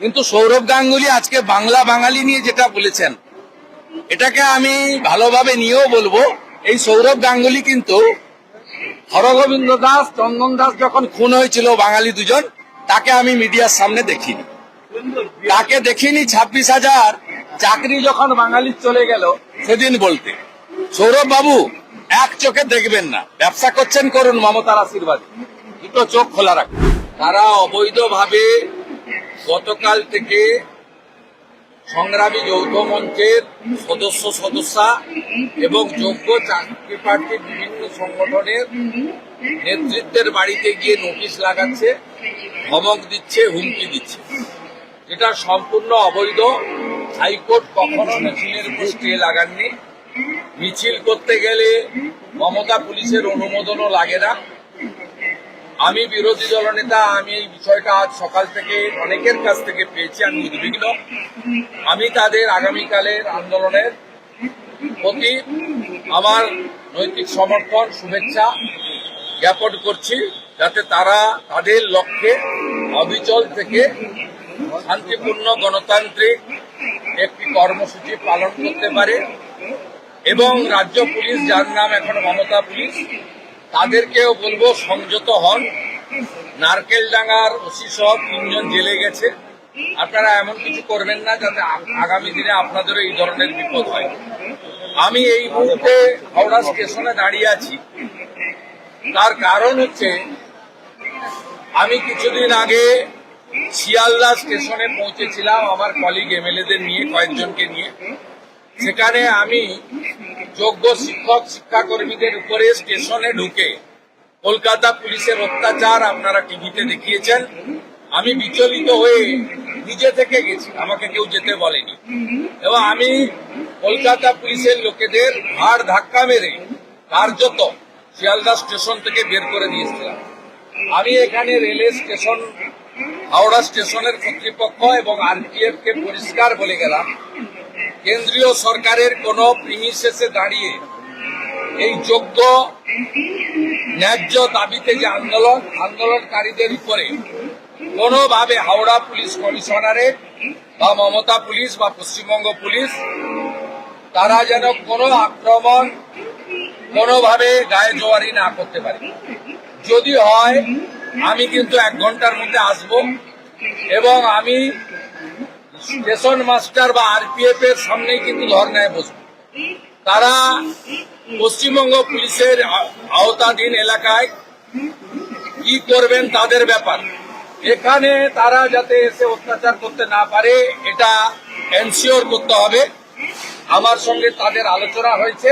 কিন্তু সৌরভ গাঙ্গুলি আজকে বাংলা বাঙালি নিয়ে যেটা বলেছেন, এটাকে আমি ভালোভাবে নিয়েও বলব, এই সৌরভ গাঙ্গুলি কিন্তু হরগোবিন্দ দাস, চন্দন দাস যখন খুন হয়েছিল বাঙালি দুজন, তাকে আমি মিডিয়ার সামনে দেখিনি। তাকে দেখিনি ছাব্বিশ হাজার চাকরি যখন বাঙালির চলে গেল সেদিন বলতে। সৌরভ বাবু, এক চোখে দেখবেন না, ব্যবসা করছেন করুন মমতার আশীর্বাদ। দুটো চোখ খোলা রাখুন। তারা অবৈধভাবে গতকাল থেকে সংগ্রামী যৌথ মঞ্চের সদস্য সদস্যা এবং যোগ্য চাকরি প্রার্থী বিভিন্ন সংগঠনের নেতৃত্বের বাড়িতে গিয়ে নোটিশ লাগাচ্ছে, ধমক দিচ্ছে, হুমকি দিচ্ছে। এটা সম্পূর্ণ অবৈধ। হাইকোর্ট কখনো মিছিলের স্টে লাগাননি। মিছিল করতে গেলে মমতা পুলিশের অনুমোদনও লাগে না। আমি বিরোধী দলনেতা আমি এই বিষয়টা আজ সকাল থেকে অনেকের কাছ থেকে পেয়েছি, আমি উদ্বিগ্ন। আমি তাদের আগামীকালের আন্দোলনের প্রতি আমার নৈতিক সমর্থন শুভেচ্ছা জ্ঞাপন করছি, যাতে তারা তাদের লক্ষ্যে অবিচল থেকে শান্তিপূর্ণ গণতান্ত্রিক একটি কর্মসূচি পালন করতে পারে এবং রাজ্য পুলিশ, যার নাম এখন মমতা পুলিশ তাদেরকেও বলব সংযত হন। নারকেল ডাঙ্গার ওসি সহ তিনজন জেলে গেছে। আপনারা এমন কিছু করবেন না যাতে আগামী দিনে আপনাদেরও এই ধরনের বিপদ হয়। আমি এই মুহূর্তে হাওড়া স্টেশনে দাঁড়িয়ে আছি। তার কারণ হচ্ছে, আমি কিছুদিন আগে শিয়ালদা স্টেশনে পৌঁছেছিলাম আমার কলিগ এমএলএদের নিয়ে, কয়েকজনকে নিয়ে। সেখানে আমি যোগ্য শিক্ষক, শিক্ষাকর্মীদের উপরে স্টেশনে ঢুকে কলকাতা পুলিশের অত্যাচার আপনারা টিভিতে দেখিয়েছেন। আমি বিচলিত হয়ে নিজে থেকে গেছি, আমাকে কেউ যেতে বলেনি। এবং আমি কলকাতা পুলিশের লোকেদের হাড় ধাক্কা মেরে কার্যত শিয়ালদা স্টেশন থেকে বের করে দিয়েছিলাম আমি এখানে রেলের স্টেশন, হাওড়া স্টেশনের কর্তৃপক্ষ এবং আরপিএফ কে পরিষ্কার বলে গেলাম কেন্দ্রীয় সরকারের কোন প্রিমিসেসে দাঁড়িয়ে এই যোগ্য ন্যায্য দাবিতে যে আন্দোলন, আন্দোলনকারীদের উপরে কোনোভাবে হাওড়া পুলিশ কমিশনারের বা মমতা পুলিশ বা পশ্চিমবঙ্গ পুলিশ, তারা যেন কোনো আক্রমণ কোনোভাবে গায়ে জোয়ারি না করতে পারে। যদি হয়, আমি কিন্তু এক ঘণ্টার মধ্যে আসব এবং আমি স্টেশন মাস্টার বা আরপিএফ এর সামনেই কিন্তু ধর্নায় বসবো। তারা পশ্চিমবঙ্গ পুলিশের আওতাধীন এলাকায় কি করবেন তাদের ব্যাপার। এখানে তারা যাতে এসে অত্যাচার করতে না পারে, এটা এনশিওর করতে হবে। আমার সঙ্গে তাদের আলোচনা হয়েছে।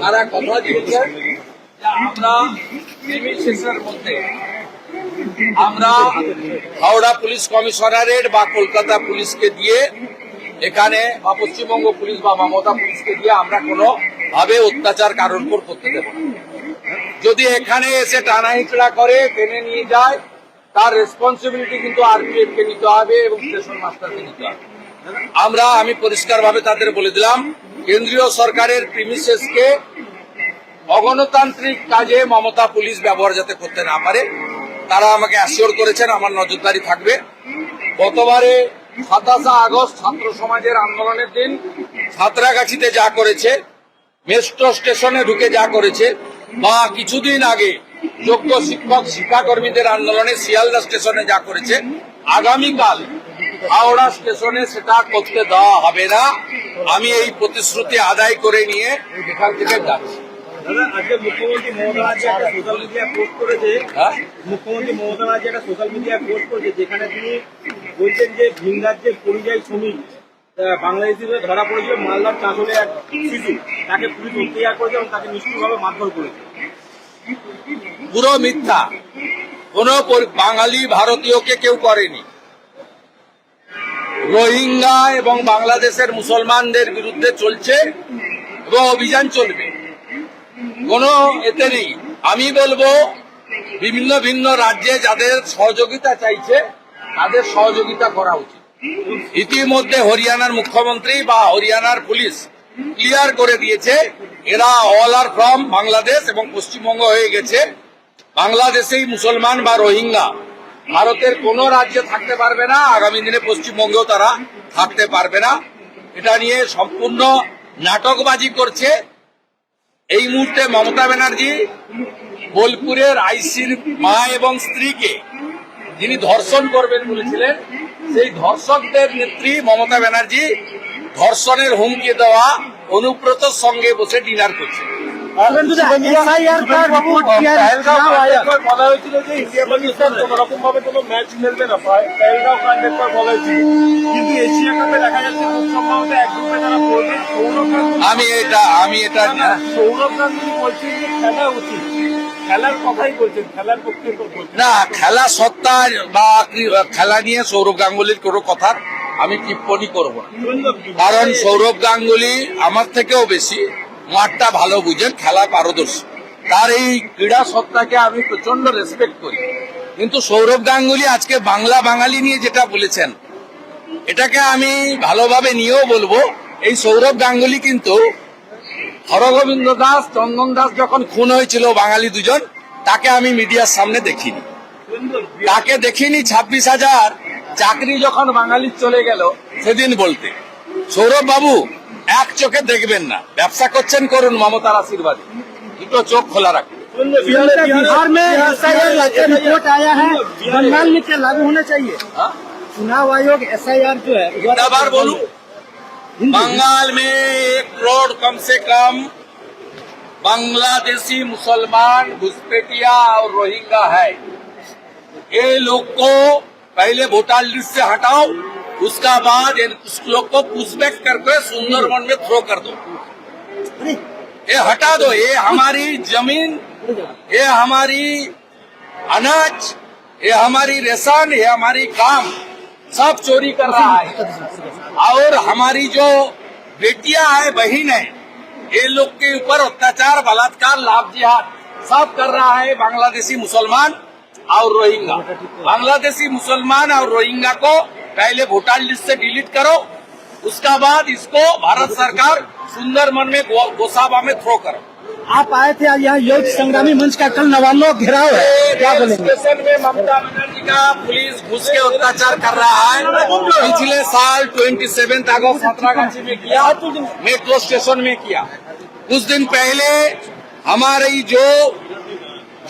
তারা কথা দিয়েছেন আমরা মধ্যে আমরা হাওড়া পুলিশ কমিশনারেট বা কলকাতা পুলিশকে দিয়ে, এখানে বা পশ্চিমবঙ্গ পুলিশ বা মমতা পুলিশকে দিয়ে আমরা কোনো ভাবে অত্যাচার উপর করতে দেব যদি এখানে এসে টানা হিচড়া করে, টেনে নিয়ে যায়, তার রেসপন্সিবিলিটি কিন্তু আরপিএফ কে নিতে হবে এবং স্টেশন মাস্টারকে নিতে হবে। আমরা, আমি পরিষ্কারভাবে তাদের বলে দিলাম, কেন্দ্রীয় সরকারের প্রিমিসেসকে অগণতান্ত্রিক কাজে মমতা পুলিশ ব্যবহার যাতে করতে না পারে তারা আমাকে অ্যাসিওর করেছেন, আমার নজরদারি থাকবে। গতবারে সাতাশে আগস্ট ছাত্র সমাজের আন্দোলনের দিন সাঁতরাগাছিতে যা করেছে মেট্রো স্টেশনে ঢুকে যা করেছে, বা কিছুদিন আগে যোগ্য শিক্ষক শিক্ষাকর্মীদের আন্দোলনে শিয়ালদা স্টেশনে যা করেছে, আগামীকাল হাওড়া স্টেশনে সেটা করতে দেওয়া হবে না। আমি এই প্রতিশ্রুতি আদায় করে নিয়ে এখান থেকে যাচ্ছি। আজকে মুখ্যমন্ত্রী মমতা ব্যানার্জি একটা সোশ্যাল মিডিয়ায় পোস্ট করেছে। হ্যাঁ? মুখ্যমন্ত্রী মমতা ব্যানার্জি একটা সোশ্যাল মিডিয়ায় পোস্ট করেছে যেখানে তিনি বলছেন যে ভিন রাজ্যের পরিযায়ী শ্রমিক ধরা পড়েছিল মালদার চাঁচলে এক শিশু। তাকে পুলিশ অত্যাচার করেছে এবং তাকে নিষ্ঠুরভাবে মারধর করেছে। পুরো মিথ্যা। কোন বাঙালি ভারতীয়কে কেউ করেনি। রোহিঙ্গা এবং বাংলাদেশের মুসলমানদের বিরুদ্ধে চলছে এবং অভিযান চলবে। কোন এতে নেই। আমি বলব বিভিন্ন ভিন্ন রাজ্যে যাদের সহযোগিতা চাইছে, তাদের সহযোগিতা করা উচিত। ইতিমধ্যে হরিয়ানার মুখ্যমন্ত্রী বা হরিয়ানার পুলিশ ক্লিয়ার করে দিয়েছে, এরা অল আর ফ্রম বাংলাদেশ এবং পশ্চিমবঙ্গ হয়ে গেছে। বাংলাদেশেই মুসলমান বা রোহিঙ্গা, ভারতের কোন রাজ্যে থাকতে পারবে না, আগামী দিনে পশ্চিমবঙ্গেও তারা থাকতে পারবে না। এটা নিয়ে সম্পূর্ণ নাটকবাজি করছে। এই মুহূর্তে মমতা ব্যানার্জি বোলপুরের আইসির মা এবং স্ত্রীকে যিনি ধর্ষণ করবেন বলেছিলেন, সেই ধর্ষকদের নেত্রী মমতা ব্যানার্জি ধর্ষণের হুমকি দেওয়া অনুব্রতর সঙ্গে বসে ডিনার করছে না আমি এটা আমি এটা খেলা না খেলা সত্তা বা খেলা নিয়ে সৌরভ গাঙ্গুলির কোনো কথা আমি টিপ্পণী করব কারণ সৌরভ গাঙ্গুলি আমার থেকেও বেশি। মাঠটা ভালো বুঝেন খেলা পারদর্শী। তার এই ক্রীড়া সত্তাকে আমি প্রচণ্ড রেসপেক্ট করি। কিন্তু সৌরভ গাঙ্গুলি আজকে বাংলা বাঙালি নিয়ে যেটা বলেছেন, এটাকে আমি ভালোভাবে নিয়েও বলব, এই সৌরভ গাঙ্গুলি কিন্তু হরগোবিন্দ দাস, চন্দন দাস যখন খুন হয়েছিল বাঙালি দুজন, তাকে আমি মিডিয়ার সামনে দেখিনি। তাকে দেখিনি ছাব্বিশ হাজার চাকরি যখন বাঙালির চলে গেল সেদিন বলতে। সৌরভ বাবু এক চোখে দেখবেন না ব্যবসা করছেন করুন মমতার আশীর্বাদে দুটো চোখ খোলা রাখুন बिहार में एसआईआर का रिपोर्ट आया है बंगाल में क्या लागू होना चाहिए हाँ? चुनाव आयोग एसआईआर जो है बार बोलूं बंगाल में एक करोड़ कम से कम बांग्लादेशी मुसलमान घुसपैठिया और रोहिंगा है ये लोग को पहले वोटर लिस्ट से हटाओ उसका बाद इन- उस लोग को पुशबैक करके सुंदरवन में थ्रो कर दो। ये हटा दो ये हमारी ज़मीन ये हमारी अनाज ये हमारी रेशन ये हमारी काम सब चोरी कर रहा है। और हमारी जो बेटियाँ है बहन है ये लोग के ऊपर अत्याचार बलात्कार लाभ जिहाद सब कर रहा है बांग्लादेशी मुसलमान और रोहिंगा। बांग्लादेशी मुसलमान और रोहिंगा को पहले वोटर लिस्ट से डिलीट करो उसका बाद इसको भारत सरकार सुंदरमन में गो, गोसाबा में थ्रो करो। आप आए थे यहाँ योग संग्रामी मंच का कल नवान्नो घेराव है। क्या बोलेंगे? स्टेशन में ममता बनर्जी का पुलिस घुस के अत्याचार कर रहा है। पिछले साल ट्वेंटी सेवन अगस्त में किया मेट्रो स्टेशन में किया। कुछ दिन पहले हमारी जो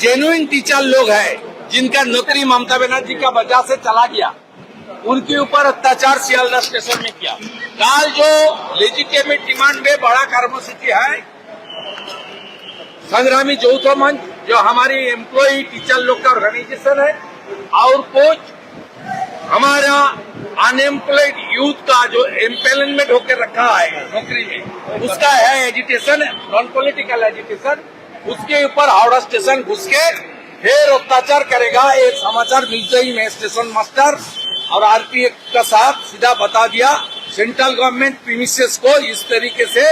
जेन्युन टीचर लोग हैं जिनका नौकरी ममता बनर्जी का वजह से चला गया उनके ऊपर अत्याचार सियालदा स्टेशन में किया। कल जो लेजिटेमेट डिमांड में बड़ा कर्मसूची है, संग्रामी चौथ मंच जो हमारी एम्प्लॉय टीचर लोग का ऑर्गेनाइजेशन है, और कुछ हमारा अनएम्प्लॉयड यूथ का जो एम्पेलमेंट होकर रखा है, नौकरी में, उसका है एजुटेशन नॉन पॉलिटिकल एजुकेशन उसके ऊपर हावड़ा स्टेशन घुस के फिर अत्याचार करेगा, एक समाचार मिलते ही मैं स्टेशन मास्टर और आरपीएफ का साथ सीधा बता दिया सेंट्रल गवर्नमेंट प्रीमिसेस को इस तरीके से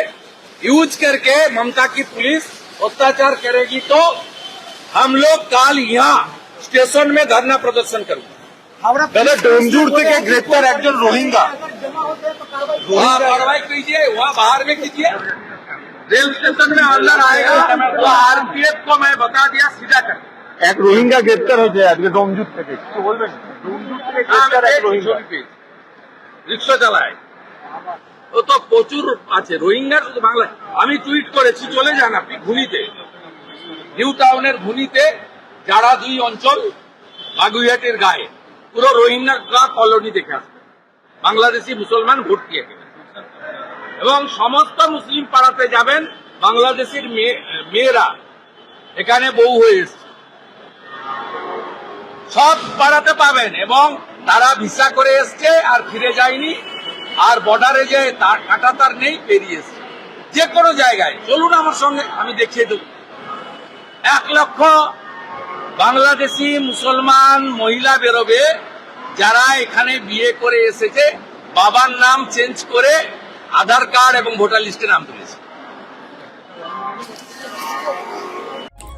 यूज़ करके ममता की पुलिस अत्याचार करेगी तो हम लोग कल यहाँ स्टेशन में धरना प्रदर्शन करेंगे। पहले डोमजूर थे गिरफ़्तार एक्टर रोहिंगा? वहाँ कार्रवाई कीजिए वहाँ बाहर में कीजिए। रेल स्टेशन में अंदर आएगा तो आरपीएफ को मैं बता दिया सीधा कर। এক রোহিঙ্গা গ্রেপ্তার হয়েছে আজকে ডোমজুর থেকে। কিছু বলবেন? ডোমজুর থেকে গ্রেপ্তার এক রোহিঙ্গা। রিক্সা চালায়। ও তো প্রচুর আছে। রোহিঙ্গার শুধু বাংলা। আমি টুইট করেছি চলে যান আপনি ঘুনিতে। নিউ টাউনের ঘুনিতে যারা দুই অঞ্চল বাগুইহাটের গায়ে। পুরো রোহিঙ্গা কলোনি দেখে আসবে। বাংলাদেশি মুসলমান ভোট দিয়ে এবং সমস্ত মুসলিম পাড়াতে যাবেন বাংলাদেশের মেয়ে- মেয়েরা। এখানে বউ হয়ে এসছে। সব পাড়াতে পাবেন এবং তারা ভিসা করে এসছে আর ফিরে যায়নি। আর বর্ডারে যে তার কাটা তার নেই, পেরিয়ে এসছে। যে কোনো জায়গায়। চলুন আমার সঙ্গে, আমি দেখিয়ে দেব। এক লক্ষ বাংলাদেশি মুসলমান মহিলা বেরোবে, যারা এখানে বিয়ে করে এসেছে, বাবার নাম চেঞ্জ করে আধার কার্ড এবং ভোটার লিস্টে নাম তুলেছে।